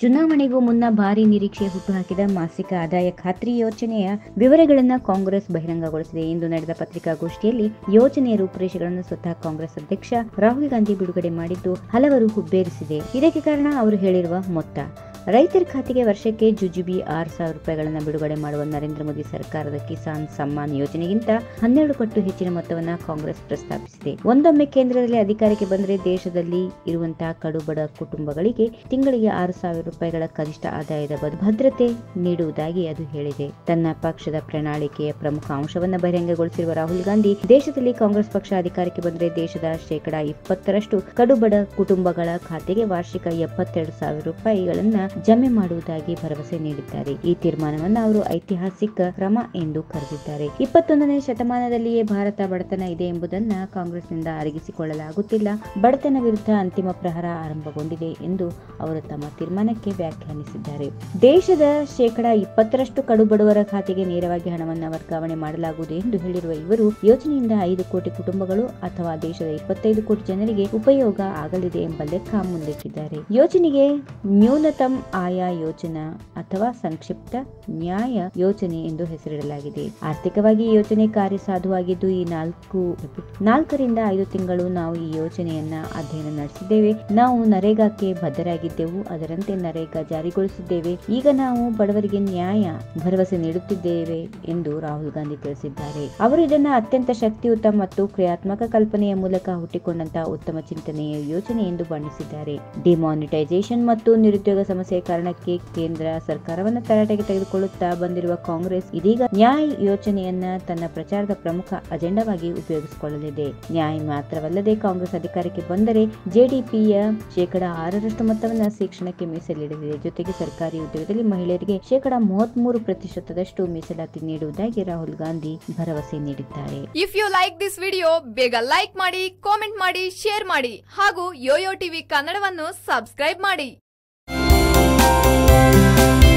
ಚುನಾವಣೆಗೂ ಮುನ್ನ ಭಾರಿ ನಿರೀಕ್ಷೆ ಹುಟ್ಟುಹಾಕಿದ ಮಾಸಿಕ ಆದಾಯ ಖಾತ್ರಿ ಯೋಜನೆಯ ವಿವರಗಳನ್ನು ಕಾಂಗ್ರೆಸ್ ಬಹಿರಂಗಗೊಳಿಸಿದೆ. ಇಂದು ನಡೆದ ಪತ್ರಿಕಾಗೋಷ್ಠಿಯಲ್ಲಿ ಯೋಜನೆಯ ರೂಪುರೇಷೆಗಳನ್ನು ಸ್ವತಃ ಕಾಂಗ್ರೆಸ್ ಅಧ್ಯಕ್ಷ ರಾಹುಲ್ ಗಾಂಧಿ ಬಿಡುಗಡೆ ಮಾಡಿದ್ದು ಹಲವರು ಹುಬ್ಬೇರಿಸಿದೆ. ಇದಕ್ಕೆ ಕಾರಣ ಅವರು ಹೇಳಿರುವ ಮೊತ್ತ. ರೈತರ ಖಾತೆಗೆ ವರ್ಷಕ್ಕೆ ಜುಜುಬಿ ಆರು ಸಾವಿರ ರೂಪಾಯಿಗಳನ್ನು ಬಿಡುಗಡೆ ಮಾಡುವ ನರೇಂದ್ರ ಮೋದಿ ಸರ್ಕಾರದ ಕಿಸಾನ್ ಸಮ್ಮಾನ್ ಯೋಜನೆಗಿಂತ ಹನ್ನೆರಡು ಪಟ್ಟು ಹೆಚ್ಚಿನ ಮೊತ್ತವನ್ನು ಕಾಂಗ್ರೆಸ್ ಪ್ರಸ್ತಾಪಿಸಿದೆ. ಒಂದೊಮ್ಮೆ ಕೇಂದ್ರದಲ್ಲಿ ಅಧಿಕಾರಕ್ಕೆ ಬಂದರೆ ದೇಶದಲ್ಲಿ ಇರುವಂತಹ ಕಡುಬಡ ಕುಟುಂಬಗಳಿಗೆ ತಿಂಗಳಿಗೆ ಆರು ಸಾವಿರ ರೂಪಾಯಿಗಳ ಕನಿಷ್ಠ ಆದಾಯದ ಭದ್ರತೆ ನೀಡುವುದಾಗಿ ಅದು ಹೇಳಿದೆ. ತನ್ನ ಪಕ್ಷದ ಪ್ರಣಾಳಿಕೆಯ ಪ್ರಮುಖ ಅಂಶವನ್ನು ಬಹಿರಂಗಗೊಳಿಸಿರುವ ರಾಹುಲ್ ಗಾಂಧಿ, ದೇಶದಲ್ಲಿ ಕಾಂಗ್ರೆಸ್ ಪಕ್ಷ ಅಧಿಕಾರಕ್ಕೆ ಬಂದರೆ ದೇಶದ ಶೇಕಡಾ ಇಪ್ಪತ್ತರಷ್ಟು ಕಡುಬಡ ಕುಟುಂಬಗಳ ಖಾತೆಗೆ ವಾರ್ಷಿಕ ಎಪ್ಪತ್ತೆರಡು ಸಾವಿರ ರೂಪಾಯಿಗಳನ್ನ ಜಮೆ ಮಾಡುವುದಾಗಿ ಭರವಸೆ ನೀಡಿದ್ದಾರೆ. ಈ ತೀರ್ಮಾನವನ್ನು ಅವರು ಐತಿಹಾಸಿಕ ಕ್ರಮ ಎಂದು ಕರೆದಿದ್ದಾರೆ. ಇಪ್ಪತ್ತೊಂದನೇ ಶತಮಾನದಲ್ಲಿಯೇ ಭಾರತ ಬಡತನ ಇದೆ ಎಂಬುದನ್ನ ಕಾಂಗ್ರೆಸ್ನಿಂದ ಅರಗಿಸಿಕೊಳ್ಳಲಾಗುತ್ತಿಲ್ಲ. ಬಡತನ ವಿರುದ್ಧ ಅಂತಿಮ ಪ್ರಹಾರ ಆರಂಭಗೊಂಡಿದೆ ಎಂದು ಅವರು ತಮ್ಮ ತೀರ್ಮಾನಕ್ಕೆ ವ್ಯಾಖ್ಯಾನಿಸಿದ್ದಾರೆ. ದೇಶದ ಶೇಕಡಾ ಇಪ್ಪತ್ತರಷ್ಟು ಕಡುಬಡವರ ಖಾತೆಗೆ ನೇರವಾಗಿ ಹಣವನ್ನು ವರ್ಗಾವಣೆ ಮಾಡಲಾಗುವುದು ಎಂದು ಹೇಳಿರುವ ಇವರು, ಯೋಜನೆಯಿಂದ ಐದು ಕೋಟಿ ಕುಟುಂಬಗಳು ಅಥವಾ ದೇಶದ ಇಪ್ಪತ್ತೈದು ಕೋಟಿ ಜನರಿಗೆ ಉಪಯೋಗ ಆಗಲಿದೆ ಎಂಬ ಲೆಕ್ಕ ಮುಂದಿಟ್ಟಿದ್ದಾರೆ. ಯೋಜನೆಗೆ ನ್ಯೂನತಮ್ ಆಯಾ ಯೋಜನಾ ಅಥವಾ ಸಂಕ್ಷಿಪ್ತ ನ್ಯಾಯ ಯೋಜನೆ ಎಂದು ಹೆಸರಿಡಲಾಗಿದೆ. ಆರ್ಥಿಕವಾಗಿ ಈ ಯೋಜನೆ ಕಾರ್ಯಸಾಧುವಾಗಿದ್ದು ಈ ನಾಲ್ಕು, ನಾಲ್ಕರಿಂದ ಐದು ತಿಂಗಳು ನಾವು ಈ ಯೋಜನೆಯನ್ನ ಅಧ್ಯಯನ ನಡೆಸಿದ್ದೇವೆ. ನಾವು ನರೇಗಾಕ್ಕೆ ಬದ್ಧರಾಗಿದ್ದೆವು, ಅದರಂತೆ ನರೇಗಾ ಜಾರಿಗೊಳಿಸಿದ್ದೇವೆ. ಈಗ ನಾವು ಬಡವರಿಗೆ ನ್ಯಾಯ ಭರವಸೆ ನೀಡುತ್ತಿದ್ದೇವೆ ಎಂದು ರಾಹುಲ್ ಗಾಂಧಿ ತಿಳಿಸಿದ್ದಾರೆ. ಅವರು ಇದನ್ನ ಅತ್ಯಂತ ಶಕ್ತಿಯುತ ಮತ್ತು ಕ್ರಿಯಾತ್ಮಕ ಕಲ್ಪನೆಯ ಮೂಲಕ ಹುಟ್ಟಿಕೊಂಡಂತಹ ಉತ್ತಮ ಚಿಂತನೆಯ ಯೋಜನೆ ಎಂದು ಬಣ್ಣಿಸಿದ್ದಾರೆ. ಡಿಮಾನಿಟೈಸೇಷನ್ ಮತ್ತು ನಿರುದ್ಯೋಗ ಕಾರಣಕ್ಕೆ ಕೇಂದ್ರ ಸರ್ಕಾರವನ್ನು ತರಾಟೆಗೆ ತೆಗೆದುಕೊಳ್ಳುತ್ತಾ ಬಂದಿರುವ ಕಾಂಗ್ರೆಸ್ ಇದೀಗ ನ್ಯಾಯ್ ಯೋಜನೆಯನ್ನ ತನ್ನ ಪ್ರಚಾರದ ಪ್ರಮುಖ ಅಜೆಂಡಾವಾಗಿ ಉಪಯೋಗಿಸಿಕೊಳ್ಳಲಿದೆ. ನ್ಯಾಯ್ ಮಾತ್ರವಲ್ಲದೆ ಕಾಂಗ್ರೆಸ್ ಅಧಿಕಾರಕ್ಕೆ ಬಂದರೆ ಜೆಡಿಪಿಯ ಶೇಕಡಾ ಆರರಷ್ಟು ಮೊತ್ತವನ್ನು ಶಿಕ್ಷಣಕ್ಕೆ ಮೀಸಲಿಡಲಿದೆ. ಜೊತೆಗೆ ಸರ್ಕಾರಿ ಉದ್ಯೋಗದಲ್ಲಿ ಮಹಿಳೆಯರಿಗೆ ಶೇಕಡಾ ಮೂವತ್ಮೂರು ಪ್ರತಿಶತದಷ್ಟು ಮೀಸಲಾತಿ ನೀಡುವುದಾಗಿ ರಾಹುಲ್ ಗಾಂಧಿ ಭರವಸೆ ನೀಡಿದ್ದಾರೆ. If you like this video ಬೇಗ ಲೈಕ್ ಮಾಡಿ ಕಾಮೆಂಟ್ ಮಾಡಿ ಶೇರ್ ಮಾಡಿ ಹಾಗೂ ಯೋಯೋ ಟಿವಿ ಕನ್ನಡವನ್ನು ಸಬ್ಸ್ಕ್ರೈಬ್ ಮಾಡಿ. Música